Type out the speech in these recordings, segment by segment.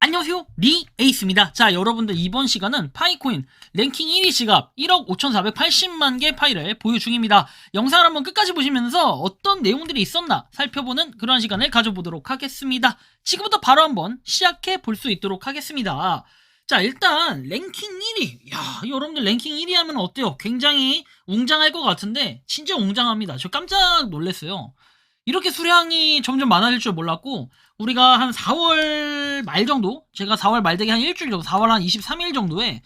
안녕하세요. 리 에이스입니다. 자, 여러분들 이번 시간은 파이코인 랭킹 1위 지갑 1억 5,480만 개 파일을 보유 중입니다. 영상을 한번 끝까지 보시면서 어떤 내용들이 있었나 살펴보는 그런 시간을 가져보도록 하겠습니다. 지금부터 바로 한번 시작해 볼 수 있도록 하겠습니다. 자, 일단 랭킹 1위. 야, 여러분들 랭킹 1위 하면 어때요? 굉장히 웅장할 것 같은데 진짜 웅장합니다. 저 깜짝 놀랐어요. 이렇게 수량이 점점 많아질 줄 몰랐고 우리가 한 4월 말 정도 제가 4월 말 되게 한 일주일 정도 4월 한 23일 정도에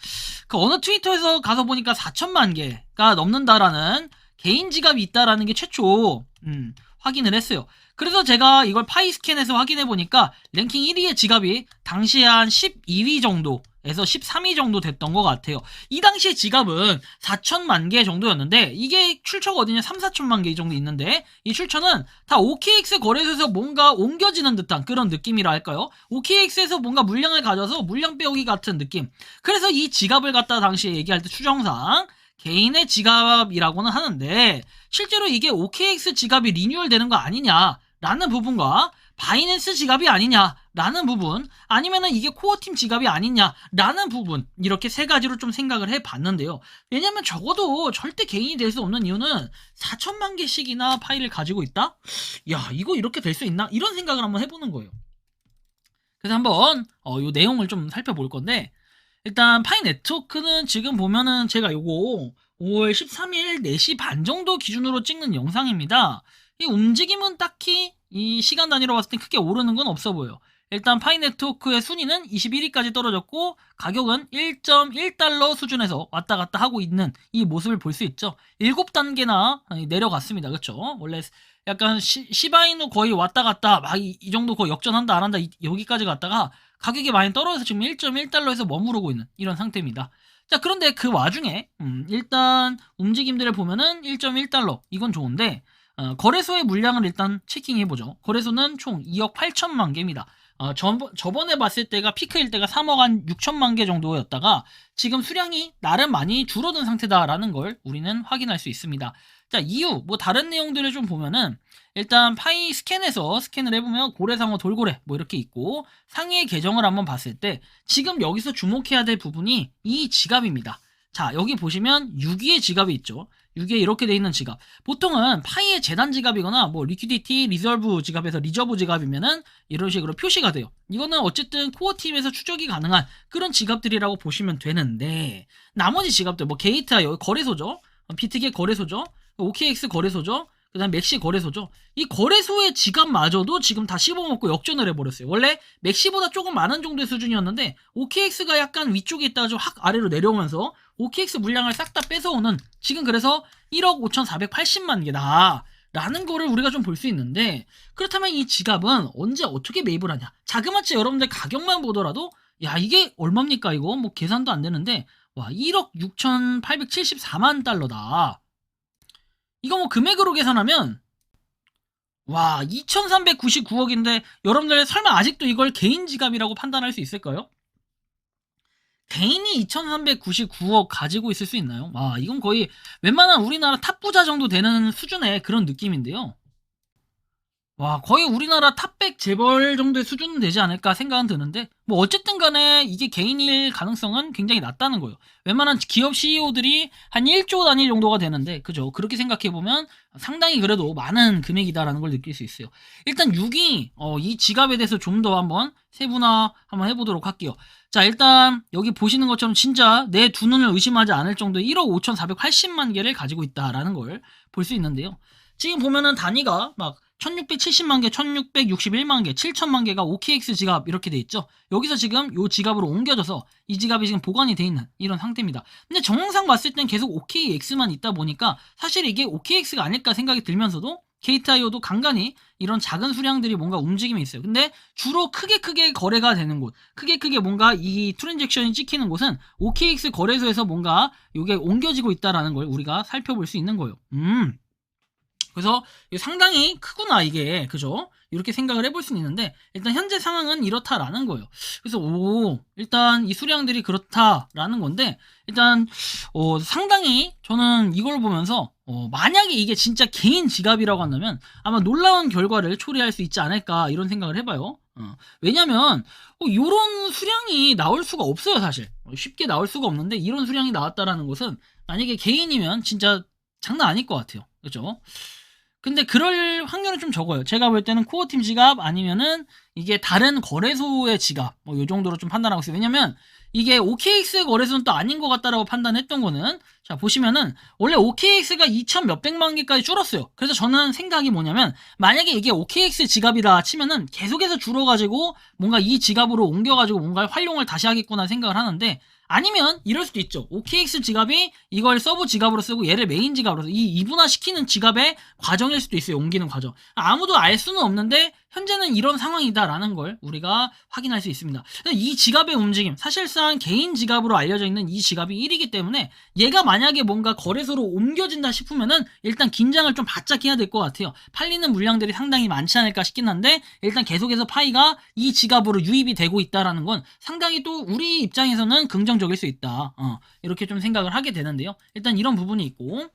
그 어느 트위터에서 가서 보니까 4천만 개가 넘는다라는 개인 지갑이 있다라는 게 최초 음, 확인을 했어요. 그래서 제가 이걸 파이스캔에서 확인해 보니까 랭킹 1위의 지갑이 당시에 한 12위 정도 에서 13위 정도 됐던 것 같아요. 이 당시에 지갑은 4천만 개 정도였는데 이게 출처가 어디냐 3, 4천만 개 정도 있는데 이 출처는 다 OKX 거래소에서 뭔가 옮겨지는 듯한 그런 느낌이라 할까요? OKX에서 뭔가 물량을 가져서 물량 빼오기 같은 느낌. 그래서 이 지갑을 갖다 당시에 얘기할 때 추정상 개인의 지갑이라고는 하는데 실제로 이게 OKX 지갑이 리뉴얼 되는 거 아니냐라는 부분과 바이낸스 지갑이 아니냐 라는 부분 아니면은 이게 코어팀 지갑이 아니냐라는 부분 이렇게 세 가지로 좀 생각을 해봤는데요. 왜냐면 적어도 절대 개인이 될 수 없는 이유는 4천만 개씩이나 파일을 가지고 있다? 야 이거 이렇게 될 수 있나? 이런 생각을 한번 해보는 거예요. 그래서 한번 어, 요 내용을 좀 살펴볼 건데 일단 파이 네트워크는 지금 보면은 제가 요거 5월 13일 4시 반 정도 기준으로 찍는 영상입니다. 이 움직임은 딱히 이 시간 단위로 봤을 때 크게 오르는 건 없어 보여. 일단 파이 네트워크의 순위는 21위까지 떨어졌고 가격은 1.1달러 수준에서 왔다 갔다 하고 있는 이 모습을 볼 수 있죠. 7단계나 내려갔습니다. 그렇죠? 원래 약간 시, 시바이누 거의 왔다 갔다 막 이 정도 거의 역전한다 안 한다 이, 여기까지 갔다가 가격이 많이 떨어져서 지금 1.1달러에서 머무르고 있는 이런 상태입니다. 자 그런데 그 와중에 음, 일단 움직임들을 보면은 1.1달러 이건 좋은데 어, 거래소의 물량을 일단 체킹해보죠. 거래소는 총 2억 8천만 개입니다. 어, 저, 저번 에 봤을 때가 피크일 때가 3억 한 6천만 개 정도였다가 지금 수량이 나름 많이 줄어든 상태다라는 걸 우리는 확인할 수 있습니다. 자, 이유, 뭐 다른 내용들을 좀 보면은 일단 파이 스캔에서 스캔을 해보면 고래상어 돌고래 뭐 이렇게 있고 상위의 계정을 한번 봤을 때 지금 여기서 주목해야 될 부분이 이 지갑입니다. 자, 여기 보시면 6위의 지갑이 있죠. 6위에 이렇게 돼 있는 지갑. 보통은 파이의 재단 지갑이거나 뭐 리퀴디티 리저브 지갑에서 리저브 지갑이면은 이런 식으로 표시가 돼요. 이거는 어쨌든 코어 팀에서 추적이 가능한 그런 지갑들이라고 보시면 되는데 나머지 지갑들 뭐 게이트아 여기 거래소죠. 비트게 거래소죠. OKX 거래소죠. 그 다음 맥시 거래소죠. 이 거래소의 지갑마저도 지금 다 씹어먹고 역전을 해버렸어요. 원래 맥시보다 조금 많은 정도의 수준이었는데 OKX가 약간 위쪽에 있다가 좀 확 아래로 내려오면서 OKX 물량을 싹 다 뺏어오는 지금 그래서 1억 5,480만 개다. 라는 거를 우리가 좀 볼 수 있는데 그렇다면 이 지갑은 언제 어떻게 매입을 하냐 자그마치 여러분들 가격만 보더라도 야 이게 얼마입니까 이거 뭐 계산도 안 되는데 와 1억 6,874만 달러다 이거 뭐 금액으로 계산하면 와 2,399억인데 여러분들 설마 아직도 이걸 개인 지갑이라고 판단할 수 있을까요? 개인이 2,399억 가지고 있을 수 있나요? 와 이건 거의 웬만한 우리나라 탑부자 정도 되는 수준의 그런 느낌인데요. 와 거의 우리나라 탑100 재벌 정도의 수준은 되지 않을까 생각은 드는데 뭐 어쨌든 간에 이게 개인일 가능성은 굉장히 낮다는 거예요. 웬만한 기업 CEO들이 한 1조 단위 정도가 되는데 그죠? 그렇게 생각해 보면 상당히 그래도 많은 금액이다라는 걸 느낄 수 있어요. 일단 6위 어, 이 지갑에 대해서 좀 더 한번 세분화 한번 해보도록 할게요. 자 일단 여기 보시는 것처럼 진짜 내 두 눈을 의심하지 않을 정도의 1억 5,480만 개를 가지고 있다라는 걸 볼 수 있는데요. 지금 보면은 단위가 막 1670만 개, 1661만 개, 7000만 개가 OKX 지갑 이렇게 돼 있죠. 여기서 지금 이 지갑으로 옮겨져서 이 지갑이 지금 보관이 돼 있는 이런 상태입니다. 근데 정황상 봤을 땐 계속 OKX만 있다 보니까 사실 이게 OKX가 아닐까 생각이 들면서도 KTIO도 간간히 이런 작은 수량들이 뭔가 움직임이 있어요. 근데 주로 크게 크게 거래가 되는 곳, 크게 크게 뭔가 이 트랜잭션이 찍히는 곳은 OKX 거래소에서 뭔가 이게 옮겨지고 있다라는 걸 우리가 살펴볼 수 있는 거예요. 음. 그래서 상당히 크구나 이게 그죠? 이렇게 생각을 해볼 수는 있는데 일단 현재 상황은 이렇다라는 거예요. 그래서 오 일단 이 수량들이 그렇다라는 건데 일단 어, 상당히 저는 이걸 보면서 어, 만약에 이게 진짜 개인 지갑이라고 한다면 아마 놀라운 결과를 초래할 수 있지 않을까 이런 생각을 해봐요. 어, 왜냐면 어, 이런 수량이 나올 수가 없어요 사실 어, 쉽게 나올 수가 없는데 이런 수량이 나왔다라는 것은 만약에 개인이면 진짜 장난 아닐 것 같아요. 그죠? 근데 그럴 확률은 좀 적어요. 제가 볼 때는 코어팀 지갑 아니면은 이게 다른 거래소의 지갑 뭐 요 정도로 좀 판단하고 있어요. 왜냐면 이게 OKX 거래소는 또 아닌 것 같다라고 판단했던 거는 자 보시면은 원래 OKX가 2천 몇백만 개까지 줄었어요. 그래서 저는 생각이 뭐냐면 만약에 이게 OKX 지갑이다 치면은 계속해서 줄어가지고 뭔가 이 지갑으로 옮겨가지고 뭔가 활용을 다시 하겠구나 생각을 하는데 아니면 이럴 수도 있죠. OKX 지갑이 이걸 서브 지갑으로 쓰고 얘를 메인 지갑으로 이 이분화 시키는 지갑의 과정일 수도 있어요. 옮기는 과정. 아무도 알 수는 없는데 현재는 이런 상황이다라는 걸 우리가 확인할 수 있습니다. 이 지갑의 움직임, 사실상 개인 지갑으로 알려져 있는 이 지갑이 1이기 때문에 얘가 만약에 뭔가 거래소로 옮겨진다 싶으면은 일단 긴장을 좀 바짝 해야 될 것 같아요. 팔리는 물량들이 상당히 많지 않을까 싶긴 한데 일단 계속해서 파이가 이 지갑으로 유입이 되고 있다라는 건 상당히 또 우리 입장에서는 긍정적일 수 있다. 어, 이렇게 좀 생각을 하게 되는데요. 일단 이런 부분이 있고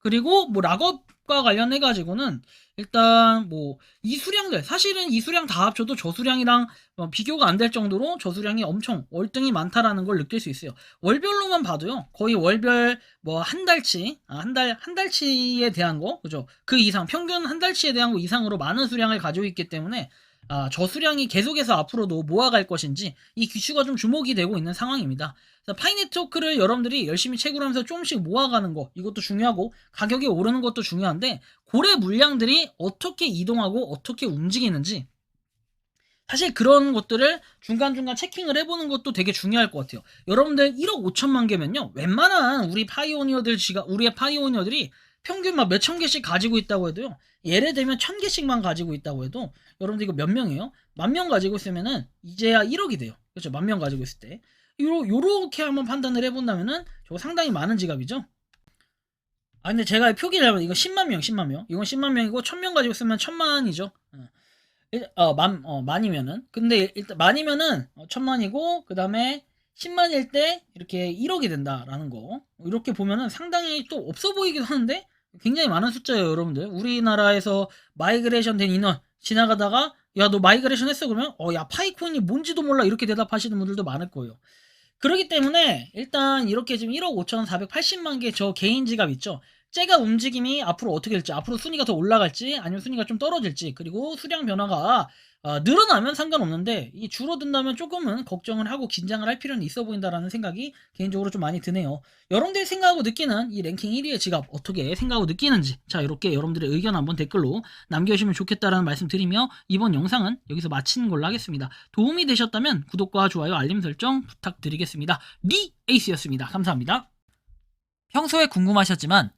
그리고 뭐 락업과 관련해 가지고는 일단 뭐 이 수량들 사실은 이 수량 다 합쳐도 저 수량이랑 어, 비교가 안 될 정도로 저 수량이 엄청 월등히 많다라는 걸 느낄 수 있어요. 월별로만 봐도요. 거의 월별 뭐 한 달치 한달한 달치에 대한 거 그죠? 그 이상 평균 한 달치에 대한 거 이상으로 많은 수량을 가지고 있기 때문에 아, 저 수량이 계속해서 앞으로도 모아갈 것인지 이 기슈가 좀 주목이 되고 있는 상황입니다. 그래서 파이 네트워크를 여러분들이 열심히 채굴 하면서 조금씩 모아가는 거 이것도 중요하고 가격이 오르는 것도 중요한데 고래 물량들이 어떻게 이동하고 어떻게 움직이는지 사실 그런 것들을 중간중간 체킹을 해보는 것도 되게 중요할 것 같아요. 여러분들 1억 5천만 개면요. 웬만한 우리 파이오니어들, 지가, 우리의 파이오니어들이 평균 막 몇천 개씩 가지고 있다고 해도요. 예를 들면 천 개씩만 가지고 있다고 해도 여러분들 이거 몇 명이에요? 만 명 가지고 있으면은 이제야 1억이 돼요. 그렇죠? 만 명 가지고 있을 때. 요러, 요렇게 한번 판단을 해본다면은 저거 상당히 많은 지갑이죠? 아 근데 제가 표기를 하면 이거 10만 명, 10만 명. 이건 10만 명이고 1000명 가지고 있으면 1000만이죠. 어. 일- 어, 만, 어, 만이면은. 근데 일단 만이면은 어, 천만이고, 그 다음에 10만일 때 이렇게 1억이 된다라는 거. 이렇게 보면은 상당히 또 없어 보이기도 하는데 굉장히 많은 숫자예요, 여러분들. 우리나라에서 마이그레이션 된 인원 지나가다가 야, 너 마이그레이션 했어? 그러면 어, 야, 파이콘이 뭔지도 몰라. 이렇게 대답하시는 분들도 많을 거예요. 그렇기 때문에 일단 이렇게 지금 1억 5,480만 개 저 개인 지갑 있죠. 째가 움직임이 앞으로 어떻게 될지, 앞으로 순위가 더 올라갈지, 아니면 순위가 좀 떨어질지, 그리고 수량 변화가 어, 늘어나면 상관없는데 이 줄어든다면 조금은 걱정을 하고 긴장을 할 필요는 있어 보인다라는 생각이 개인적으로 좀 많이 드네요. 여러분들이 생각하고 느끼는 이 랭킹 1위의 지갑 어떻게 생각하고 느끼는지 자 이렇게 여러분들의 의견 한번 댓글로 남겨주시면 좋겠다라는 말씀 드리며 이번 영상은 여기서 마치는 걸로 하겠습니다. 도움이 되셨다면 구독과 좋아요 알림 설정 부탁드리겠습니다. 리 에이스였습니다. 감사합니다. 평소에 궁금하셨지만